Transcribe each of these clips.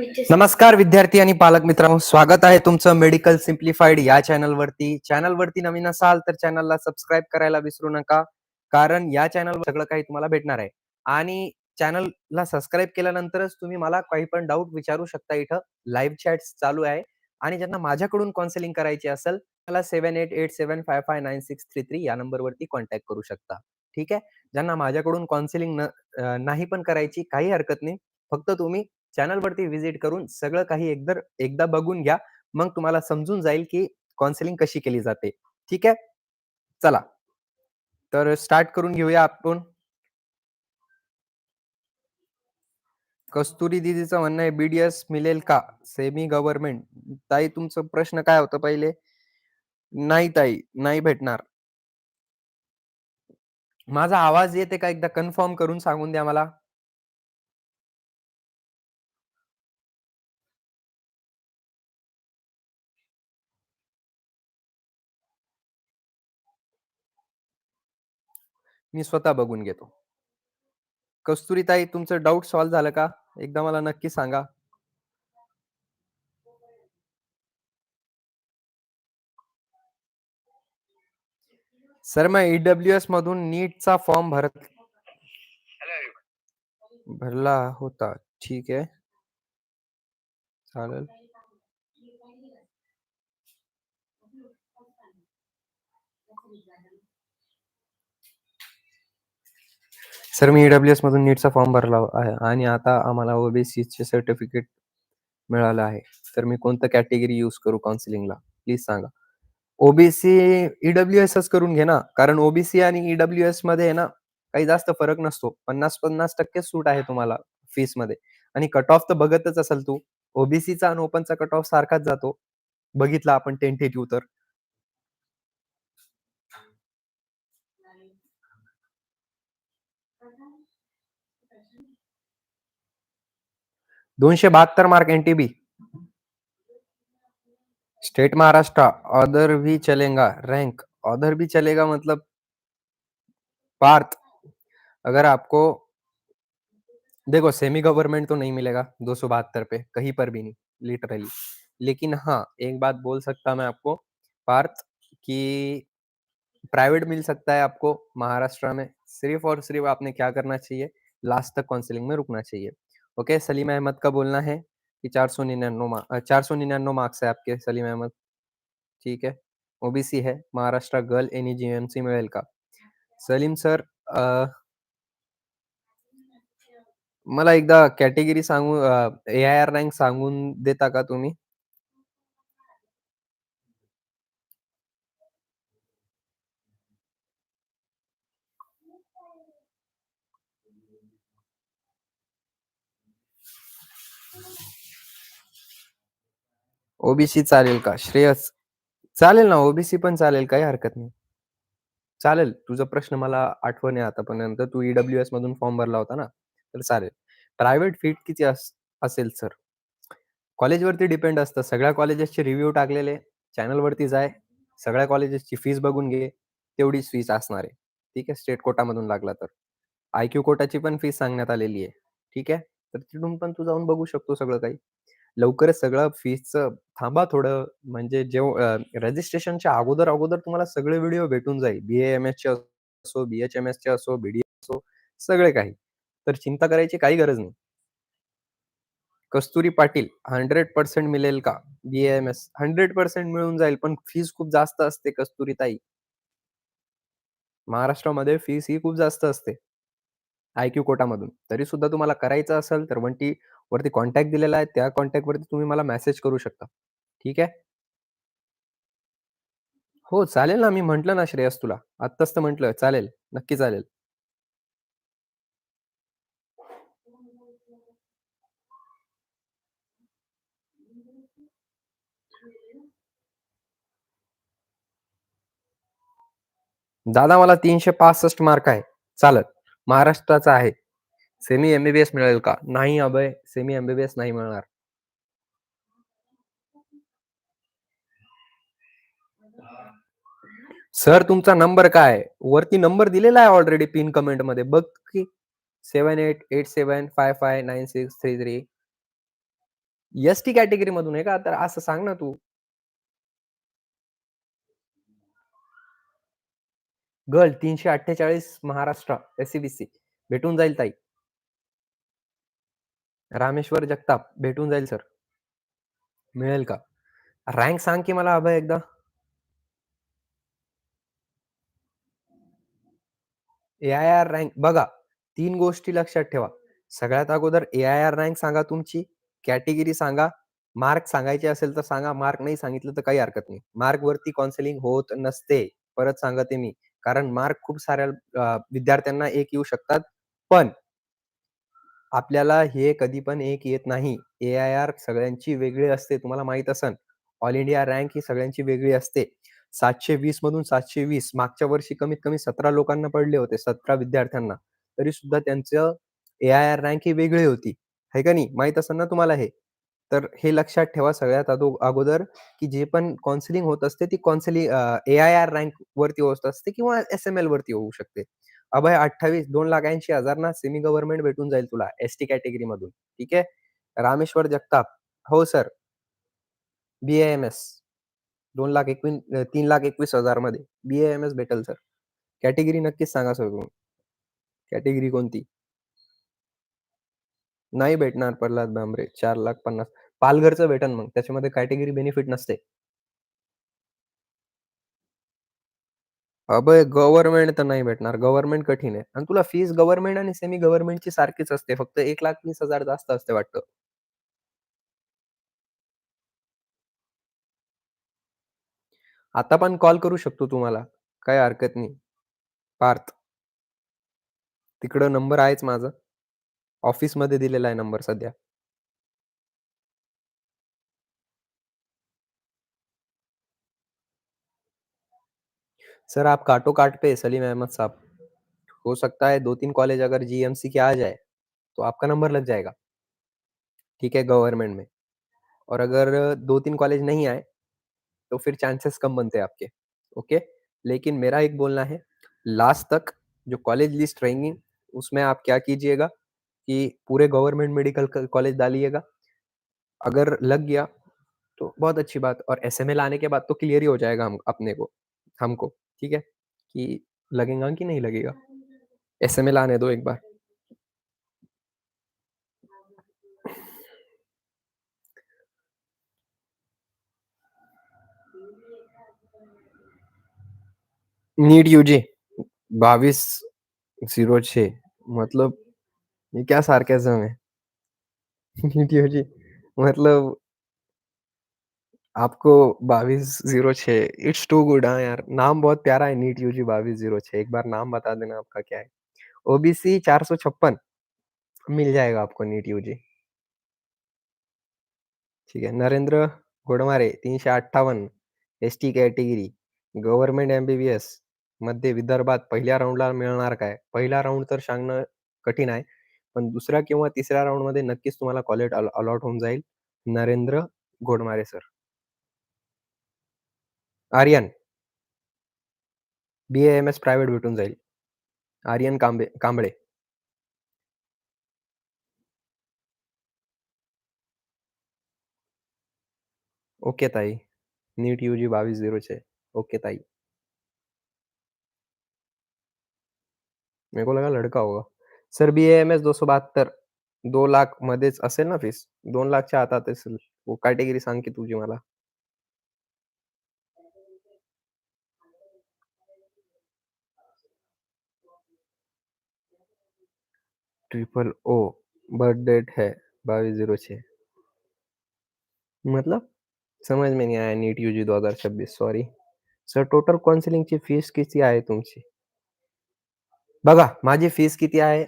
नमस्कार विद्यार्थी आणि पालक मित्रांनो. स्वागत आहे तुमचं मेडिकल सिम्प्लिफाईड या चॅनल वरती चॅनल वरती नवीन असाल तर चॅनलला सबस्क्राईब करायला विसरू नका कारण या चॅनलवर सगळं काही तुम्हाला भेटणार आहे. आणि चॅनलला सबस्क्राईब केल्यानंतरच तुम्ही मला काही पण डाऊट विचारू शकता इथं. लाईव्ह चॅट चालू आहे. आणि ज्यांना माझ्याकडून काउन्सिलिंग करायची असेल मला seven eight eight seven five five nine six three three या नंबरवरती कॉन्टॅक्ट करू शकता. ठीक आहे? ज्यांना माझ्याकडून काउन्सिलिंग नाही पण करायची काही हरकत नाही. फक्त तुम्ही चॅनलवरती व्हिजिट करून सगळं काही एकदा एकदा बघून घ्या. मग तुम्हाला समजून जाईल की काउन्सिलिंग कशी केली जाते. ठीक आहे? चला. तर स्टार्ट करून घेऊया आपण. कस्तुरी दिदीचं म्हणणं आहे बीडीएस मिळेल का? सेमी गव्हर्नमेंट ताई तुमचं प्रश्न काय होतं पहिले? नाही ताई नाही भेटणार. माझा आवाज येते का एकदा? कन्फर्म करून सांगून द्या मला. मी स्वतः बघून घेतो. कस्तुरी ताई तुमचं डाऊट सॉल्व्ह झालं का? एकदा मला नक्की सांगा. सर मैं ईडब्ल्यू एस मधून नीटचा फॉर्म भरत भरला होता. ठीक आहे. चालेल. सर मी ईडब्ल्यू एस मधून नीटचा फॉर्म भरला आहे आणि आता आम्हाला ओबीसी चे सर्टिफिकेट मिळालं आहे. तर मी कोणतं कॅटेगरी यूज करू काउन्सिलिंगला प्लीज सांगा. ओबीसी ईडब्ल्यू एसच करून घे ना. कारण ओबीसी आणि ईडब्ल्यू एसमध्ये आहे ना काही जास्त फरक नसतो. पन्नास पन्नास टक्के सूट आहे तुम्हाला फीसमध्ये. आणि कट ऑफ तर बघतच असेल तू. ओबीसीचा आणि ओपनचा कट ऑफ सारखाच जातो. बघितला आपण टेंटेटिव्ह तर. दोनशे बहात्तर mark NTB state Maharashtra other भी चलेगा रैंक अदर भी चलेगा मतलब पार्थ। अगर आपको, देखो सेमी गवर्नमेंट तो नहीं मिलेगा दो सौ बहत्तर पे, कहीं पर भी नहीं लिटरली लेकिन हाँ एक बात बोल सकता मैं आपको, पार्थ, कि प्राइवेट मिल सकता है आपको महाराष्ट्र में, सिर्फ़ और सिर्फ़ आपने क्या करना चाहिए लास्ट तक काउंसिलिंग में रुकना चाहिए। ओके? सलीम अहमद का बोलना है? कि चार सौ निन्यानवे चार सौ निन्यानवे मार्क्स है आपके सलीम अहमद। ठीक है? ओबीसी है महाराष्ट्र गर्ल एनी जीएमसी मिळेल का। सलीम सर मला एकदा कॅटेगरी सांगू ए आय आर रँक सांगून देता का तुम्ही? ओबीसी चालेल का? श्रेयस. चालेल ना ओबीसी पण चालेल काही हरकत नाही. चालेल तुझा प्रश्न मला आठवण आहे आतापर्यंत. तू ईडब्ल्यू एस मधून फॉर्म भरला होता ना तर चालेल. प्रायव्हेट फीट किती असेल सर कॉलेजवरती डिपेंड असतं. सगळ्या कॉलेजेसचे रिव्ह्यू टाकलेले. चॅनलवरती जाय. सगळ्या कॉलेजेसची फीस बघून घे. तेवढीच फीस असणार आहे. ठीक आहे? स्टेट कोटामधून लागला तर. आय क्यू कोटाची पण फीस सांगण्यात आलेली आहे. ठीक आहे? तर तिथून पण तू जाऊन बघू शकतो सगळं काही. लवकरच सगळं फीसचं थांबा थोडं. म्हणजे जेव्हा रजिस्ट्रेशनच्या अगोदर अगोदर तुम्हाला सगळे व्हिडिओ भेटून जाईल. बी एम एस चे असो बी एच एम एस चे असो बीडी असो सगळे काही. तर चिंता करायची काही गरज नाही. कस्तुरी पाटील हंड्रेड पर्सेंट मिळेल का? B M S hundred percent मिळून जाईल पण फीस खूप जास्त असते कस्तुरी ताई. महाराष्ट्रामध्ये फीस ही खूप जास्त असते. आयक्यू कोटामधून. तरी सुद्धा तुम्हाला करायचं असेल तर वंटी वरती कॉन्टॅक्ट दिलेला आहे. त्या कॉन्टॅक्ट वरती तुम्ही मला मेसेज करू शकता. ठीक आहे? हो चालेल ना. मी म्हंटल ना श्रेयस तुला. आत्ताच तर म्हंटल चालेल. नक्की चालेल. दादा मला तीनशे पासष्ट मार्क आहे. चालत. महाराष्ट्राचा आहे. सेमी एमबीबीएस मिळेल का? नाही अभय. सेमी एमबीबीएस नाही मिळणार. सर तुमचा नंबर काय? वरती नंबर दिलेला आहे ऑलरेडी पिन कमेंटमध्ये. बघ की. Seven eight eight seven five five nine six three three ST category मधून आहे का? तर असं सांग ना तू. गर्ल 348 महाराष्ट्र एस-सी-बी-सी भेटून जाईल ताई. रामेश्वर जगताप भेटून जाईल सर. मिळेल का? रँक सांग की मला अभय एकदा. ए-आय-आर रँक बघा, तीन गोष्टी लक्षात ठेवा. सगळ्यात अगोदर ए-आय-आर रँक सांगा तुमची, कॅटेगरी सांगा, मार्क सांगायचे असेल तर सांगा, मार्क नाही सांगितलं तर काही हरकत नाही. मार्क वरती काउन्सिलिंग होत नसते. परत सांगते मी. कारण मार्क खूप साऱ्या विद्यार्थ्यांना एक येऊ शकतात. पण आपल्याला हे कधी पण एक येत नाही. ए-आय-आर सगळ्यांची वेगळी असते. तुम्हाला माहीत असेल. ऑल इंडिया रँक ही सगळ्यांची वेगळी असते. 720 मधून 720 मागच्या वर्षी कमीत कमी 17 लोकांना पडले होते, 17 विद्यार्थ्यांना. तरी सुद्धा त्यांचं ए-आय-आर रँक ही वेगळी होती. है का नाही? माहीत असेल ना तुम्हाला हे? तर हे लक्षात ठेवा सगळ्यात अदो अगोदर, की जे पण काउन्सिलिंग होत असते ती काउन्सिलिंग अ, ए-आय-आर रँक वरती होत असते किंवा एस-एम-एलवरती होऊ शकते. अभय 28 2,80,000 ना सेमी गव्हर्नमेंट भेटून जाईल तुला एस-टी कॅटेगरीमधून. ठीक आहे. रामेश्वर जगताप हो सर. बी-ए-एम-एस 2,21 अ, 3,21,000 मध्ये बी-ए-एम-एस भेटेल सर. कॅटेगरी नक्कीच सांगा सर तुम्ही. कॅटेगरी कोणती? नाही भेटणार प्रल्हाद भांबरे 4,50,000 पालघरचं भेटेल मग. त्याच्यामध्ये कॅटेगरी बेनिफिट नसते. अबे गव्हर्नमेंट तर नाही भेटणार. गव्हर्नमेंट कठीण आहे आणि तुला फीस गव्हर्नमेंट आणि सेमी गव्हर्नमेंटची सारखीच असते. फक्त 1,20,000 जास्त असते वाटतं. आता पण कॉल करू शकतो तुम्हाला. काही हरकत नाही. पार्थ. तिकडं नंबर आहेच माझा. ऑफिसमध्ये दिलेला आहे नंबर सध्या. सर आप काटो-काट पे सलीम अहमद साहब. हो सकता है 2-3 कॉलेज अगर जीएमसी के आ जाए, तो आपका नंबर लग जाएगा. ठीक है, गवर्नमेंट में. और अगर 2-3 कॉलेज नहीं आए, तो फिर चांसेस कम बनते हैं आपके. ओके? लेकिन मेरा एक बोलना है, लास्ट तक जो कॉलेज लिस्ट रहेंगी, उसमें आप क्या कीजिएगा कि पूरे गवर्नमेंट मेडिकल कॉलेज डालिएगा. अगर लग गया, तो बहुत अच्छी बात और एसएमएल आने के बाद तो क्लियर ही हो जाएगा हम अपने को हमको. ठीक है? कि लगेगा कि नहीं लगेगा. एसएमएल आने दो एक बार. नीट यूजी 2206 मतलब ये क्या सार्कैज़्म है? नीट यूजी मतलब आपको 2206 इट्स टू गुड हाँ यार, नाम बहुत प्यारा है नीट यूजी 2206 एक बार नाम बता देना आपका क्या है? ओबीसी 456 मिल जाएगा आपको नीट यूजी. ठीक है, Narendra Ghodmare 358 ST category government एम-बी-बी-एसमध्ये विदर्भात पहिल्या राउंडला मिळणार काय? पहिला राउंड तर सांगणं कठीण आहे. पण दुसऱ्या किंवा तिसऱ्या राउंडमध्ये नक्कीच तुम्हाला कॉलेज अल अलॉट होऊन जाईल. Narendra Ghodmare sir. Aryan. B A M S private भेटून जाईल. आर्यन कांबे कांबळे. ओके ताई. नीट यूजी 2206 ओके ताई. मेरे को लगा लड़का होगा. सर बी-ए-एम-एस 272 2 लाख मध्येच असेल ना फ़ीस? 2 लाखच्या आत असेल. कॅटेगरी सांग की तुझी मला. ट्रिपल ओ बर्थ डेट है 2206 मतलब? समझ में नहीं आया NEET UG 2026 sorry. Sir total काउन्सिलिंगची fees किती आहे तुमची? बघा, माझी फ़ीस किती आहे?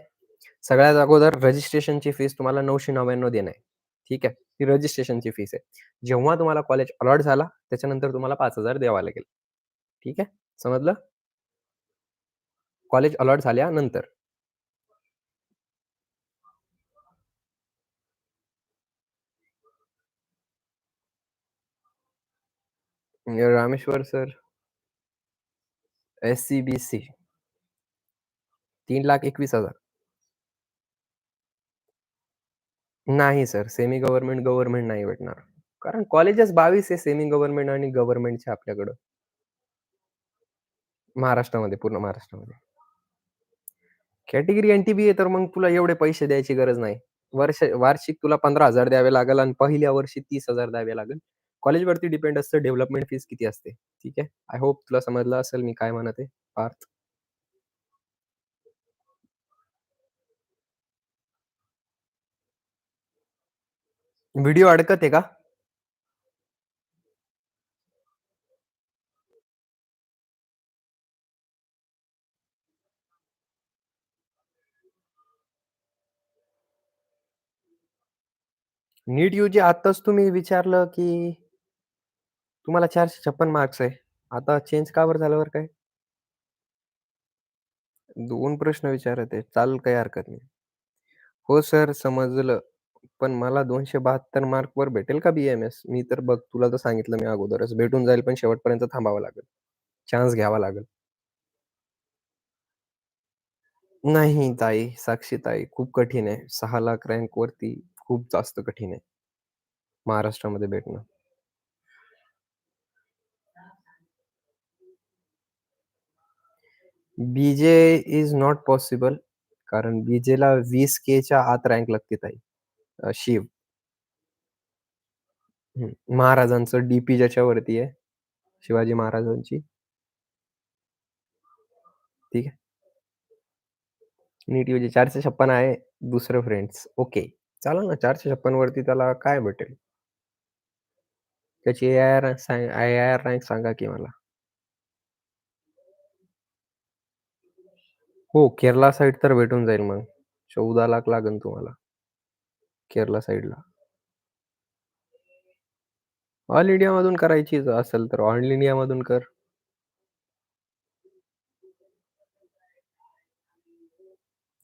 सगळ्यात अगोदर रजिस्ट्रेशनची फीस तुम्हाला 999 देणं आहे. ठीक आहे. ही रजिस्ट्रेशनची फीस आहे. जेव्हा तुम्हाला कॉलेज अलॉट झाला, त्याच्यानंतर तुम्हाला पाच हजार द्यावा लागेल. ठीक आहे. समजलं? कॉलेज अलॉट झाल्यानंतर. म्हणजे रामेश्वर सर. एस-सी-बी-सी. 3,21,000 नाही सर. सेमी गव्हर्नमेंट, गव्हर्नमेंट नाही भेटणार. कारण कॉलेजेस 22 आहे सेमी गव्हर्नमेंट आणि गव्हर्नमेंटचे आपल्याकडं. महाराष्ट्रामध्ये, पूर्ण महाराष्ट्रामध्ये. कॅटेगरी एन-टी-बी आहे, तर मग तुला एवढे पैसे द्यायची गरज नाही. वर्ष वार्षिक तुला 15,000 द्यावे लागेल आणि पहिल्या वर्षी 30,000 द्यावे लागेल. कॉलेजवरती डिपेंड असतं डेव्हलपमेंट फीस किती असते. ठीक आहे. आय होप तुला समजलं असेल मी काय म्हणत आहे पार्थ. व्हिडिओ अडकत आहे का? नीट यूजी आताच तुम्ही विचारलं, की तुम्हाला 456 मार्क्स आहे. आता चेंज का बरं झालं बरं काय? 2 प्रश्न विचारत आहे. चालेल काही हरकत नाही. हो सर, समजलं. पण मला 272 मार्कवर भेटेल का बी-एम-एस? मी तर बघ तुला तर सांगितलं मी अगोदरच भेटून जाईल, पण शेवटपर्यंत थांबावं लागेल. चान्स घ्यावा लागेल. नाही ताई, साक्षी ताई खूप कठीण आहे. 6 लाख रँकवरती खूप जास्त कठीण आहे. महाराष्ट्रामध्ये भेटणं. B J is not possible. कारण बी-जेला 20Kच्या आत रँक लागते ताई. अ, शिव. हं. महाराजांचं डीपी ज्याच्यावरती आहे, शिवाजी महाराजांची. ठीक आहे. नीट म्हणजे यूजी 456 आहे. दुसरं फ्रेंड्स. ओके. चालेल ना 456 वरती त्याला काय भेटेल? त्याची ए-आय-आर सांग ए-आय-आर रँक सांगा की मला. हो, केरला साइड तर भेटून जाईल मग. 14 लाख लागेल तुम्हाला. केरला साईडला. ऑल इंडियामधून करायची असेल तर ऑल इंडियामधून कर.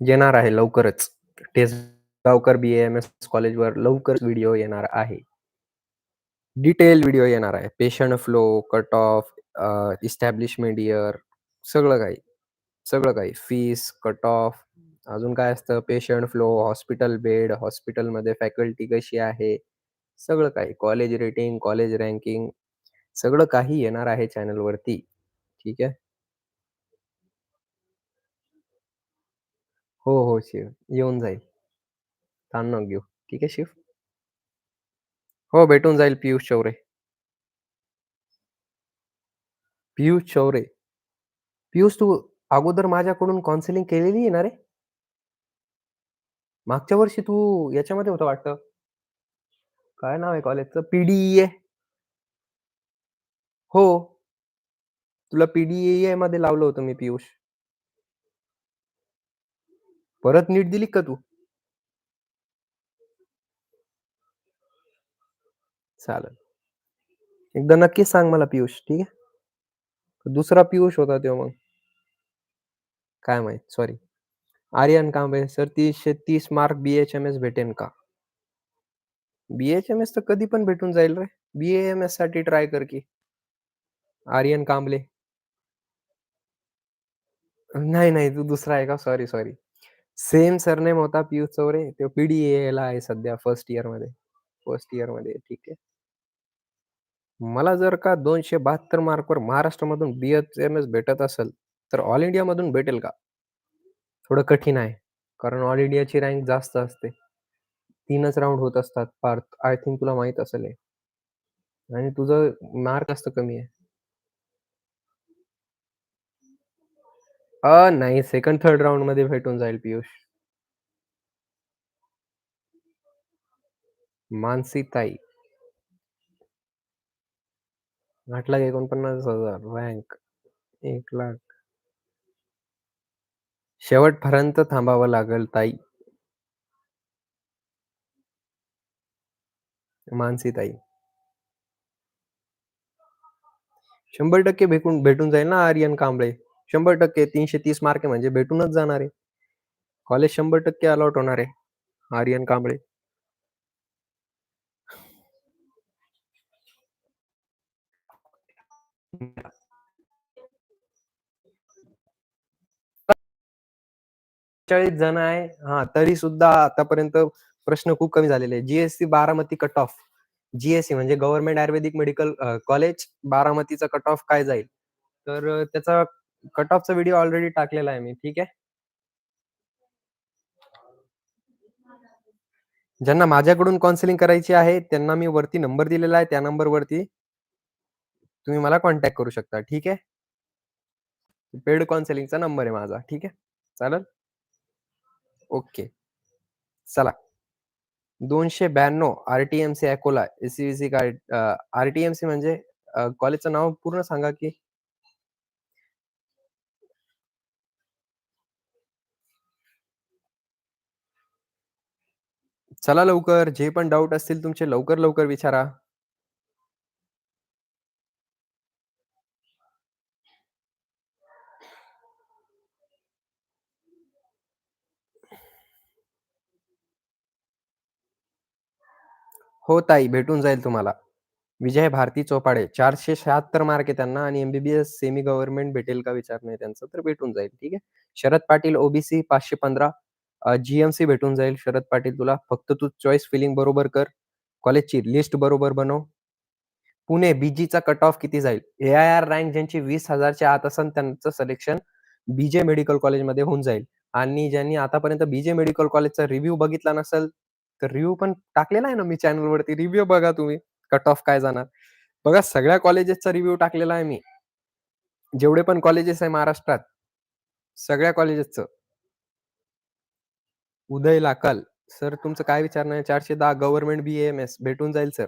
येणार आहे लवकरच. टेस्टगावकर बी-ए-एम-एस कॉलेजवर लवकर व्हिडिओ येणार आहे. डिटेल व्हिडिओ येणार आहे. Patient flow, cut off, establishment year सगळं काही. सगळं काही. फीस, कट ऑफ, अजून काय असतं पेशंट फ्लो, हॉस्पिटल बेड, हॉस्पिटलमध्ये फॅकल्टी कशी आहे, सगळं काही. कॉलेज रेटिंग, कॉलेज रँकिंग सगळं काही येणार आहे चॅनलवरती. ठीक आहे. हो, हो, शिव. येऊन जाईल. ताण घेऊ. ठीक आहे शिव. हो, भेटून जाईल पियुष चौरे. पियुष चौरे. पियुष तू अगोदर माझ्याकडून काउन्सिलिंग केलेली आहे ना रे? मागच्या वर्षी तू याच्यामध्ये होता वाटतं. काय नाव आहे कॉलेजचं? पी-डी-ई-ए. हो. तुला पी-डी-ई-एमध्ये लावलं होतं मी पियुष. परत नीट दिली का तू? चालेल. एकदा नक्कीच सांग मला पियुष, ठीक आहे? दुसरा पियुष होता तो मग. काय माहीत, sorry. Aryan Kamble sir 330 mark B H M S भेटेन का? बी-एच-एम-एस तर कधी पण भेटून जाईल रे. बी-ए-एम-एससाठी ट्राय कर की. आर्यन कांबळे. नाही, नाही. तू दुसरा आहे का? Sorry, sorry. सेम सरनेम होता पियुष चौरे. तो पीडीए ला आहे सध्या फर्स्ट इयरमध्ये फर्स्ट इयरमध्ये ठीक आहे. मला जर का 272 मार्कवर महाराष्ट्रामधून बी-एच-एम-एस भेटत असेल, तर ऑल इंडियामधून भेटेल का? थोडं कठीण आहे. कारण ऑल इंडियाची रँक जास्त असते. 3च राउंड होत असतात पार्थ. आय थिंक तुला माहीत असेल हे. आणि तुझं मार्क जास्त कमी आहे. अ, नाही सेकंड, थर्ड राउंडमध्ये भेटून जाईल पियुष. मानसी ताई. 8,49,000 रँक. 1,00,000 शेवटपर्यंत थांबावं लागेल ताई. मानसी ताई. 100% भेटून भेटून जाईल ना आर्यन कांबळे. 100% 330 मार्क आहे म्हणजे भेटूनच जाणार आहे. कॉलेज 100% अलॉट होणार आहे. आर्यन कांबळे. चाळीस जण आहे. हा तरी सुद्धा आतापर्यंत प्रश्न खूप कमी झालेले आहे GSC Baramati cut off. GSC म्हणजे गव्हर्नमेंट आयुर्वेदिक मेडिकल कॉलेज बारामतीचा कट ऑफ काय जाईल? तर त्याचा कट ऑफचा व्हिडिओ ऑलरेडी टाकलेला आहे मी. ठीक आहे. ज्यांना माझ्याकडून काउन्सिलिंग करायची आहे, त्यांना मी वरती नंबर दिलेला आहे. त्या नंबरवरती तुम्ही मला कॉन्टॅक्ट करू शकता. ठीक आहे. पेड काउन्सिलिंगचा नंबर आहे माझा. ठीक आहे. चालेल? ओके. चला. दोनशे ब्याण्णव आरटीएमसी अकोला एस-सी-वी-सी म्हणजे कॉलेजचं नाव पूर्ण सांगा की? चला लवकर. जे पण डाउट असतील तुमचे लवकर, लवकर विचारा. हो ताई, भेटून जाईल तुम्हाला. विजय भारती चोपाडे 476 मार्क आहे त्यांना आणि एम-बी-बी-एस सेमी गव्हर्नमेंट भेटेल का विचारणं आहे त्यांचं, तर भेटून जाईल. ठीक आहे. शरद पाटील ओ-बी-सी 515 अ, जी-एम-सी भेटून जाईल शरद पाटील तुला. फक्त तू चॉईस फिलिंग बरोबर कर. कॉलेजची लिस्ट बरोबर बनव. पुणे बी-जीचा कट ऑफ किती जाईल? ए-आय-आर रँक ज्यांची 20,000 च्या आत असेल त्यांचं सिलेक्शन बी-जे मेडिकल कॉलेजमध्ये होऊन जाईल आणि ज्यांनी आतापर्यंत बी-जे मेडिकल कॉलेजचा रिव्ह्यू बघितला नसेल, तर रिव्ह्यू पण टाकलेला आहे ना मी चॅनलवरती. रिव्ह्यू बघा तुम्ही. कट ऑफ काय जाणार. बघा सगळ्या कॉलेजेसचा रिव्ह्यू टाकलेला आहे मी. जेवढे पण कॉलेजेस आहे महाराष्ट्रात, सगळ्या कॉलेजेसचं. उदय लाकल. सर तुमचं काय विचारणं आहे? 410 government B A M S भेटून जाईल सर.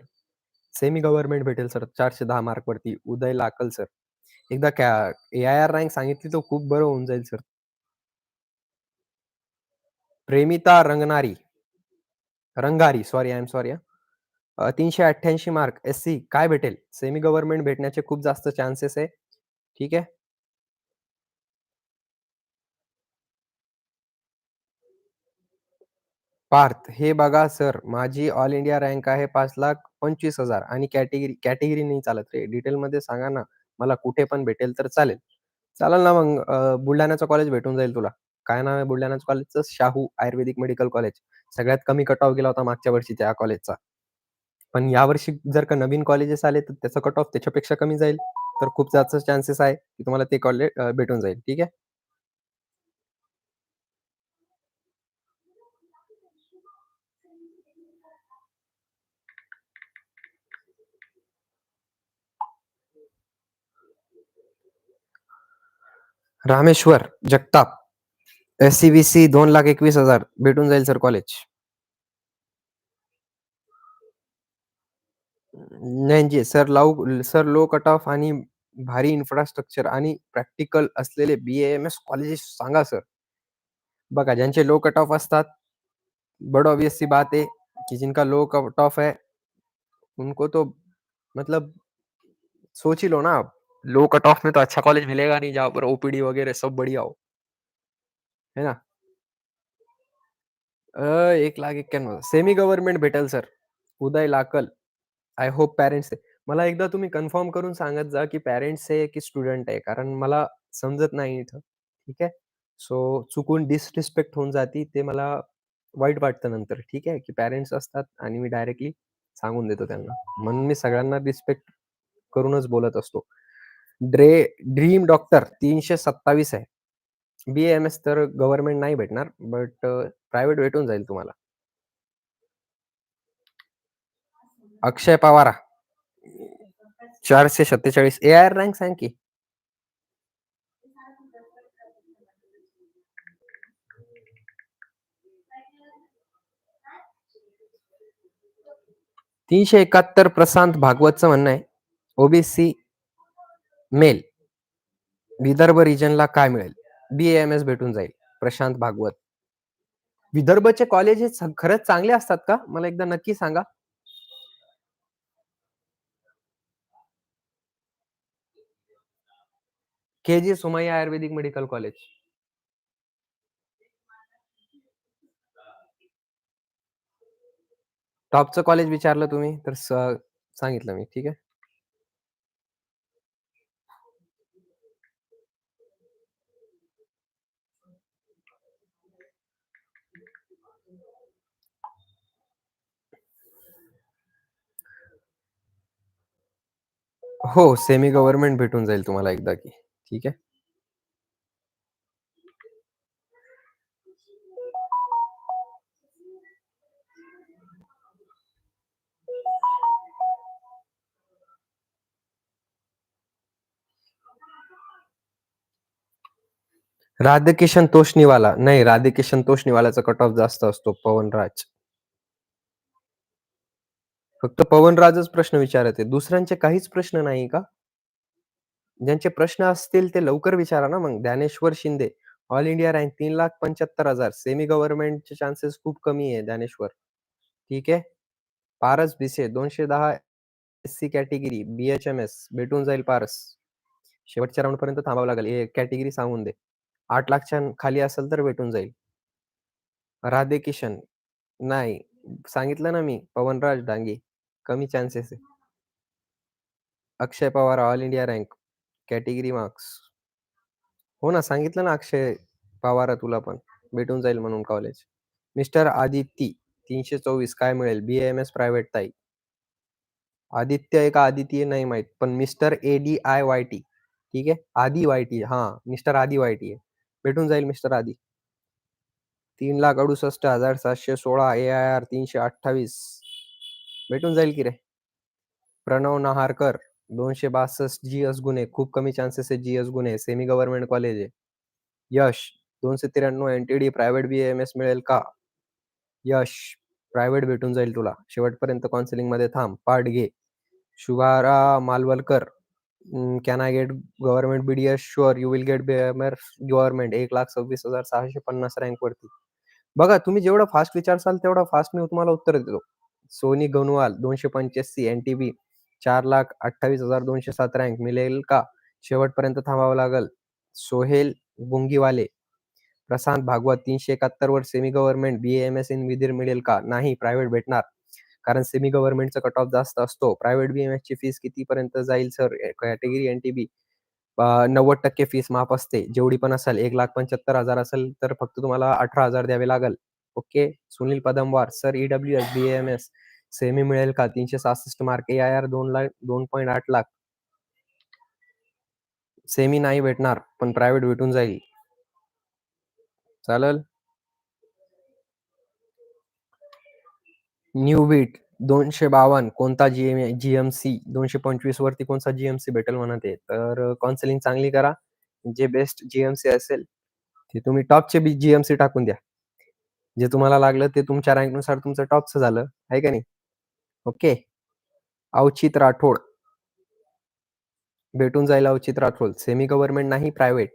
सेमी गव्हर्नमेंट भेटेल सर 410 मार्कवरती. उदय लाकल सर. एकदा क्या ए-आय-आर रँक सांगितली तर खूप बरं होऊन जाईल sir. Premita Rangnari. Rangari sorry, I am sorry तीनशे अठ्ठ्याऐंशी मार्क एस-सी काय भेटेल? सेमी गव्हर्नमेंट भेटण्याचे खूप जास्त चान्सेस आहे. ठीक आहे. पार्थ, हे बघा सर, माझी ऑल इंडिया रँक आहे 5,25,000 आणि कॅटेगरी कॅटेगरी नाही चालत रे. डिटेलमध्ये सांगा ना. मला कुठे पण भेटेल तर चालेल. चालेल ना मग बुलढाण्याचं कॉलेज भेटून जाईल तुला. काय नाव आहे बुलढाण्याच्या कॉलेजचं? Shahu ayurvedic medical college. सगळ्यात कमी कट ऑफ गेला होता मागच्या वर्षी त्या कॉलेजचा. पण यावर्षी जर का नवीन कॉलेजेस आले, तर त्याचा कट ऑफ त्याच्यापेक्षा कमी जाईल. तर खूप जास्त चान्सेस आहे, की तुम्हाला ते कॉलेज अ, भेटून जाईल. ठीक आहे. रामेश्वर जगताप. एस-सी-बी-सी 2,21,000 भेटून जाईल सर कॉलेज. नाही जी सर लाव सर लो कट ऑफ़ आणि भारी इन्फ्रास्ट्रक्चर आणि प्रॅक्टिकल असलेले बी-ए-एम-एस कॉलेजेस सांगा सर. बघा ज्यांचे लो कट ऑफ़ असतात, बड़ा ऑब्वियस सी बात है कि जिनका लो कट ऑफ़ है, उनको तो मतलब सोच ही लो ना लो कट ऑफ़ में तो अच्छा कॉलेज मिलेगा नहीं जहाँ पर ओपीडी वगैरह सब बढ़िया हो. है ना? अ, 1,91,000 सेमी गव्हर्नमेंट भेटेल sir. Uday Lakal. I hope parents आहे. मला एकदा तुम्ही कन्फर्म करून सांगत जा, की पॅरेंट्स आहे की स्टुडंट आहे. कारण मला समजत नाही इथं. ठीक आहे. सो चुकून डिसरिस्पेक्ट होऊन जाती. ते मला वाईट वाटतं नंतर. ठीक आहे, की पॅरेंट्स असतात आणि मी डायरेक्टली सांगून देतो त्यांना. म्हणून मी सगळ्यांना रिस्पेक्ट करूनच बोलत असतो. ड्रे ड्रीम डॉक्टर 327 आहे. बी-ए-एम-एस तर गव्हर्नमेंट नाही भेटणार, बट अ, प्रायव्हेट भेटून जाईल तुम्हाला. अक्षय पवारा. 447 ए-आय-आर रँक सांग की? तीनशे एकाहत्तर प्रशांत भागवतचं म्हणणं आहे, ओबीसी मेल. विदर्भ रिजनला काय मिळेल? बी एएमएस भेटून जाईल. प्रशांत भागवत. विदर्भचे कॉलेजेस खरंच चांगले असतात का? मला एकदा नक्की सांगा. K G Sumayya ayurvedic medical college. टॉपचं college विचारलं तुम्ही, तर सांगितलं मी. ठीक आहे. हो, सेमी गव्हर्नमेंट भेटून जाईल तुम्हाला एकदा की. ठीक आहे. राधाकिशन तोष्णीवाला. नाही, राधाकिशन तोष्णीवालाचा कट ऑफ जास्त असतो, पवनराज. फक्त पवनराजच प्रश्न विचारत आहे. दुसऱ्यांचे काहीच प्रश्न नाही का? ज्यांचे प्रश्न असतील ते लवकर विचारा ना मग. Dnyaneshwar Shinde, all India rank 3,75,000 semi गव्हर्नमेंटचे चान्सेस खूप कमी आहे ज्ञानेश्वर. ठीक आहे. Paras Bhise 210 SC category, B H M S भेटून जाईल पारस. शेवटच्या राऊंड पर्यंत थांबावं लागेल. हे कॅटेगरी सांगून दे. आठ लाखच्या खाली असेल तर भेटून जाईल. राधे किशन नाही. सांगितलं ना मी, पवनराज डांगे. कमी चान्सेस आहे. Akshay Pawar, all India rank, category marks. हो ना, सांगितलं ना अक्षय पवार तुला पण. भेटून जाईल म्हणून कॉलेज. मिस्टर आदिती 324 काय मिळेल? बी एम एस प्रायव्हेट ताई. आदित्य आहे का आदिती नाही माहीत पण मिस्टर ए-डी-आय-वाय-टी. ठीक आहे. आदी वाय-टी हा मिस्टर आदी वाय-टी आहे. भेटून जाईल मिस्टर आदी. 3,68,716 ए-आय-आर 328 भेटून जाईल की रे. प्रणव नहारकर 262 जी-एस गुन्हे. खूप कमी चान्सेस आहे जी-एस गुन्हे. सेमी गव्हर्नमेंट कॉलेज आहे. Yash 293 N T D private B M S मिळेल का? यश प्रायव्हेट भेटून जाईल तुला. शेवटपर्यंत काउन्सिलिंगमध्ये थांब. पाठ घे. Shubhara Malvalkar can I get government B D S? Sure you will get B M S government 1,26,650 रँकवरती. बघा तुम्ही जेवढा फास्ट विचारसाल तेवढा फास्ट मी तुम्हाला उत्तर देतो. सोनी गनवाल दोनशे पंच्याऐंशी एन-टी-बी 4,28,207 रँक मिळेल का? शेवटपर्यंत थांबावं लागेल. सोहेल गुंगीवाले, प्रशांत भागवत 371 वर semi government B M S in विधीर मिळेल का? नाही, प्रायव्हेट भेटणार. कारण सेमी गव्हर्नमेंटचा कट ऑफ जास्त असतो. प्रायव्हेट बी-ए-एम-एसची फीस कितीपर्यंत जाईल सर? कॅटेगरी एन-टी-बी नव्वद टक्के फीस माफ असते. जेवढी पण असेल 1,75,000 असेल तर फक्त तुम्हाला अठरा हजार द्यावे लागेल. Okay. Sunil Padamwar, sir E W S, B M S semi मिळेल का? 366 मार्क, ए-आय-आर दोन लाख 2.8 लाख. सेमी नाही भेटणार, पण प्रायव्हेट भेटून जाईल. चालेल? न्यू बीट 252 कोणता जीएम जीएमसी दोनशे पंचवीस वरती कोणता जीएमसी भेटेल म्हणत आहे. तर काउन्सिलिंग चांगली करा. जे बेस्ट जीएमसी असेल, ते तुम्ही टॉपचे बी जीएमसी टाकून द्या. जे तुम्हाला लागलं ते तुमच्या रँकनुसार तुमचं टॉपचं झालं. आहे का नाही? ओके. अवचित राठोड. भेटून जाईल अवचित राठोड. सेमी गव्हर्नमेंट नाही, private.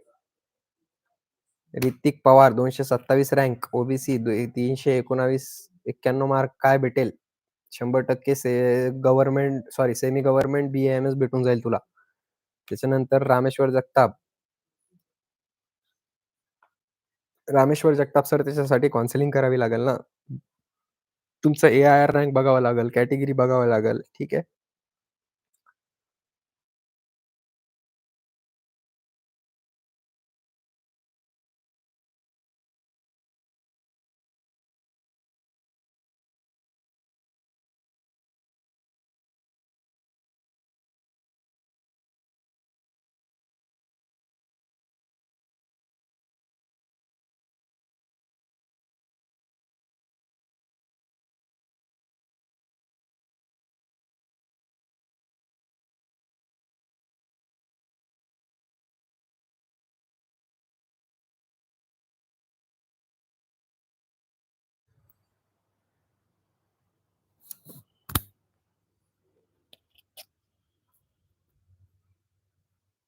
Hrithik Pawar 227 rank, OBC तीनशे एकोणावीस एक्क्याण्णव मार्क काय भेटेल? 100% से government sorry semi government B M S भेटून जाईल तुला. त्याच्यानंतर रामेश्वर जगताप. रामेश्वर जगताप सर त्याच्यासाठी काउन्सिलिंग करावी लागेल ना. तुमचं ए-आय-आर रँक बघावं लागेल, कॅटेगरी बघावं लागेल. ठीक आहे.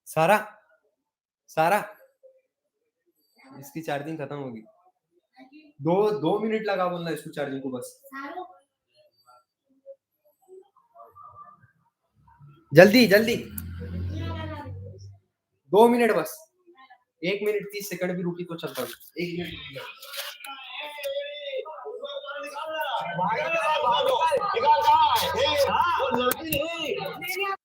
सारा, सारा इसकी चार्जिंग खत्म होगी. दो दो मिनट लगा बोलना इसको चार्जिंग को बस. जल्दी जल्दी. दो मिनट बस. एक मिनट 30 सेकंड भी रुकी तो. एक मिनट निकाल हे, हा, लड़की नाही.